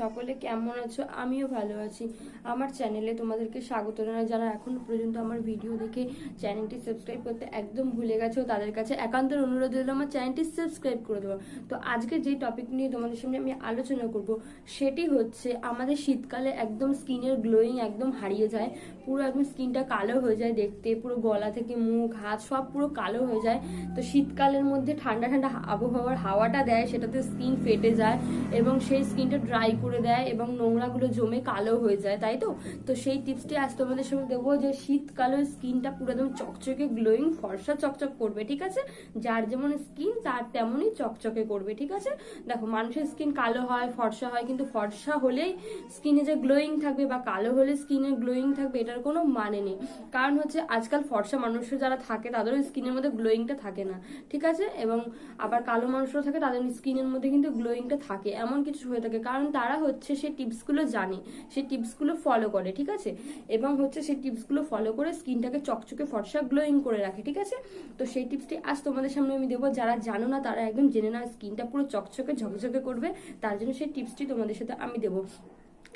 সকলে কেমন আছো? আমিও ভালো আছি। আমার চ্যানেলে তোমাদেরকে স্বাগত জানাই। যারা এখনও পর্যন্ত আমার ভিডিও দেখে চ্যানেলটি সাবস্ক্রাইব করতে একদম ভুলে গেছো, তাদের কাছে একান্তের অনুরোধ রইল, আমার চ্যানেলটি সাবস্ক্রাইব করে দেবো। তো আজকে যে টপিক নিয়ে তোমাদের সামনে আমি আলোচনা করব, সেটি হচ্ছে আমাদের শীতকালে একদম স্কিনের গ্লোয়িং একদম হারিয়ে যায়। পুরো একদম স্কিনটা কালো হয়ে যায় দেখতে, পুরো গলা থেকে মুখ, হাত সব পুরো কালো হয়ে যায়। তো শীতকালের মধ্যে ঠান্ডা ঠান্ডা আবহাওয়ার হাওয়াটা দেয়, সেটাতে স্কিন ফেটে যায়। এবং সেই স্কিনটা ড্রাই করে দেয় এবং নোংরাগুলো জমে কালো হয়ে যায়, তাই তো? তো সেই টিপসটি আজ তোমাদের সঙ্গে দেবো যে শীতকালে স্কিনটা পুরো একদম চকচকে গ্লোয়িং ফর্সা চকচক করবে, ঠিক আছে? যার যেমন স্কিন, তার তেমনই চকচকে করবে, ঠিক আছে? দেখো, মানুষের স্কিন কালো হয়, ফর্সা হয়, কিন্তু ফর্সা হলেই স্কিনে যে গ্লোয়িং থাকবে বা কালো হলে স্কিনে গ্লোয়িং থাকবে, এটার কোনো মানে নেই। কারণ হচ্ছে আজকাল ফর্সা মানুষের যারা থাকে, তাদেরও স্কিনের মধ্যে গ্লোয়িংটা থাকে না, ঠিক আছে? এবং আবার কালো মানুষরা থাকে, তাদের স্কিনের মধ্যে কিন্তু গ্লোয়িংটা থাকে। এমন কিছু হয়ে থাকে। কারণ তারা হচ্ছে সেই টিপসগুলো জানে সেই টিপসগুলো ফলো করে, ঠিক আছে? এবং হচ্ছে সেই টিপসগুলো ফলো করে স্কিনটাকে চকচকে, ফর্সা গ্লোয়িং করে রাখে, ঠিক আছে? তো সেই টিপসটি আজ তোমাদের সামনে আমি দেবো। যারা জানো না, তারা একদম জেনে না স্কিনটা পুরো চকচকে, ঝকঝকে করবে। তার জন্য সেই টিপসটি তোমাদের সাথে আমি দেবো।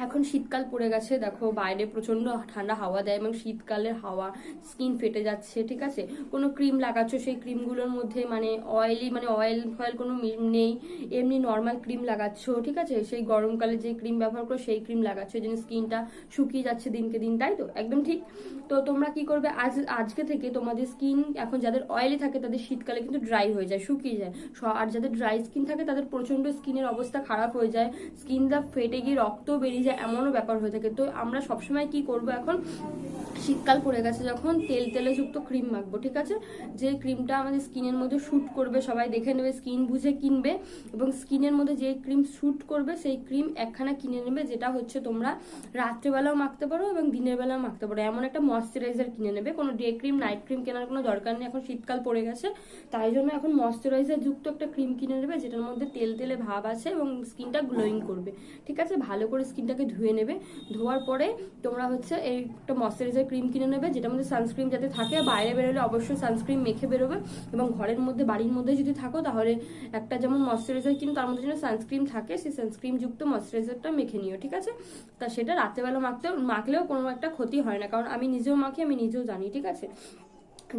এখন শীতকাল পড়ে গেছে, দেখো বাইরে প্রচণ্ড ঠান্ডা হাওয়া দেয় এবং শীতকালের হাওয়া স্কিন ফেটে যাচ্ছে, ঠিক আছে? কোনো ক্রিম লাগাচ্ছ, সেই ক্রিমগুলোর মধ্যে মানে অয়েলি মানে অয়েল ফয়েল কোনো নেই। এমনি নর্মাল ক্রিম লাগাচ্ছ, ঠিক আছে? সেই গরমকালে যে ক্রিম ব্যবহার করো, সেই ক্রিম লাগাচ্ছ যেন স্কিনটা শুকিয়ে যাচ্ছে দিনকে দিন, তাই তো? একদম ঠিক? তো তোমরা কি করবে? আজ, আজকে থেকে তোমাদের স্কিন এখন যাদের অয়েলি থাকে, তাদের শীতকালে কিন্তু ড্রাই হয়ে যায়, শুকিয়ে যায়। আর যাদের ড্রাই স্কিন থাকে, তাদের প্রচণ্ড স্কিনের অবস্থা খারাপ হয়ে যায়। স্কিনটা ফেটে গিয়ে রক্ত বেরিয়ে যায় এমনও ব্যাপার হয়ে থাকে। তো আমরা সবসময় কি করব এখন? শীতকাল পড়ে গেছে যখন তেল, তেলে যুক্ত ক্রিম মাখবো, ঠিক আছে? যে ক্রিমটা আমাদের স্কিনের মধ্যে শ্যুট করবে, সবাই দেখে নেবে স্কিন বুঝে কিনবে এবং স্কিনের মধ্যে যে ক্রিম শ্যুট করবে, সেই ক্রিম একখানা কিনে নেবে, যেটা হচ্ছে তোমরা রাত্রেবেলাও মাখতে পারো এবং দিনের বেলাও মাখতে পারো। এমন একটা ময়শ্চারাইজার কিনে নেবে। কোনো ডে ক্রিম নাইট ক্রিম কেনার কোনো দরকার নেই, এখন শীতকাল পড়ে গেছে। তাই জন্য এখন ময়শ্চারাইজার যুক্ত একটা ক্রিম কিনে নেবে, যেটার মধ্যে তেল, তেলে ভাব আছে এবং স্কিনটা গ্লোয়িং করবে। ঠিক আছে? ভালো করে স্কিনটাকে ধুয়ে নেবে। ধোয়ার পরে তোমরা হচ্ছে এই একটা ময়শ্চারাইজার ক্রিম কিনে নেবে, যেটার মধ্যে সানস্ক্রিন যাতে থাকে। বাইরে বেরোলে অবশ্যই সানস্ক্রিন মেখে বেরোবে এবং ঘরের মধ্যে, বাড়ির মধ্যে যদি থাকো তাহলে একটা যেমন ময়শ্চারাইজার কিনো তার মধ্যে যেন সানস্ক্রিন থাকে, সেই সানস্ক্রিন যুক্ত ময়শ্চারাইজারটা মেখে নিও, ঠিক আছে? তা সেটা রাত্রেবেলা মাখতে, মাখলেও কোনো একটা ক্ষতি হয় না। কারণ আমি নিজেও মাখি, আমি নিজেও জানি, ঠিক আছে?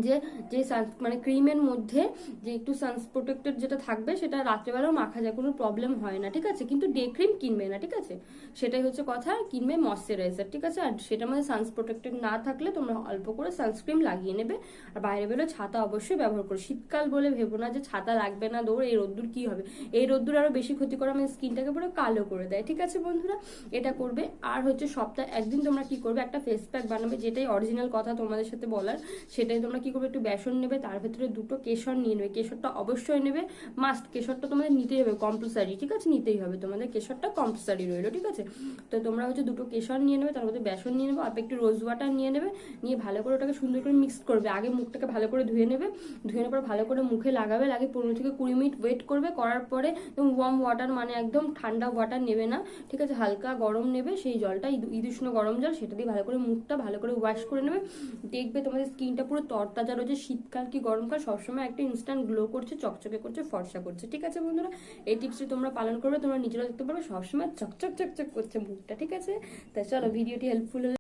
যে যে সান মানে ক্রিমের মধ্যে যে একটু সানস প্রোটেক্টেড যেটা থাকবে, সেটা রাত্রেবেলাও মাখা যায়, কোনো প্রবলেম হয় না, ঠিক আছে? কিন্তু ডে ক্রিম কিনবে না, ঠিক আছে? সেটাই হচ্ছে কথা, কিনবে ময়শ্চারাইজার ঠিক আছে? আর সেটার মধ্যে সানস প্রোটেক্টেড না থাকলে তোমরা অল্প করে সানস্ক্রিন লাগিয়ে নেবে। আর বাইরে বেরো ছাতা অবশ্যই ব্যবহার করো। শীতকাল বলে ভেবো না যে ছাতা লাগবে না, দৌড়, এই রোদ্দুর কি হবে? এই রোদ্দুর আরও বেশি ক্ষতি করে আমাদের স্কিনটাকে পুরো কালো করে দেয়, ঠিক আছে বন্ধুরা? এটা করবে। আর হচ্ছে সপ্তাহে একদিন তোমরা কি করবে? একটা ফেস প্যাক বানাবে, যেটাই অরিজিনাল কথা তোমাদের সাথে বলার, সেটাই তোমরা কি করবে? একটু বেসন নেবে, তার ভেতরে দুটো কেশর নিয়ে নেবে। কেশরটা অবশ্যই নেবে মাস্ট কেশরটা তোমাদের নিতেই হবে কম্পালসারি ঠিক আছে? নিতেই হবে। তোমাদের কেশরটা কম্পালসারি রইল, ঠিক আছে? তো তোমরা হচ্ছে দুটো কেশর নিয়ে নেবে, তার মধ্যে বেসন নিয়ে নেবে, অল্প একটু রোজ ওয়াটার নিয়ে নেবে, নিয়ে ভালো করে ওটাকে সুন্দর করে মিক্স করবে। আগে মুখটাকে ভালো করে ধুয়ে নেবে। ধুয়ে নেওয়ার পর ভালো করে মুখে লাগাবে, লাগে পনেরো থেকে কুড়ি মিনিট ওয়েট করবে। করার পরে ওয়ার্ম ওয়াটার মানে একদম ঠান্ডা ওয়াটার নেবে না, ঠিক আছে? হালকা গরম নেবে, সেই জলটা, ইদু- ইদুষ্ণ গরম জল, সেটা দিয়ে ভালো করে মুখটা ভালো করে ওয়াশ করে নেবে। দেখবে তোমাদের স্কিনটা পুরো তরতাজা রয়েছে, শীতকাল কি গরমকাল, সবসময় একটা ইনস্ট্যান্ট গ্লো করছে, চকচকে করছে, ফর্সা করছে। ঠিক আছে বন্ধুরা? এই টিপসটি তোমরা পালন করবে, তোমরা নিজেরা দেখতে পারবে, সবসময় চকচক চকচক করছে মুখটা, ঠিক আছে? তা চলো ভিডিওটি হেল্পফুল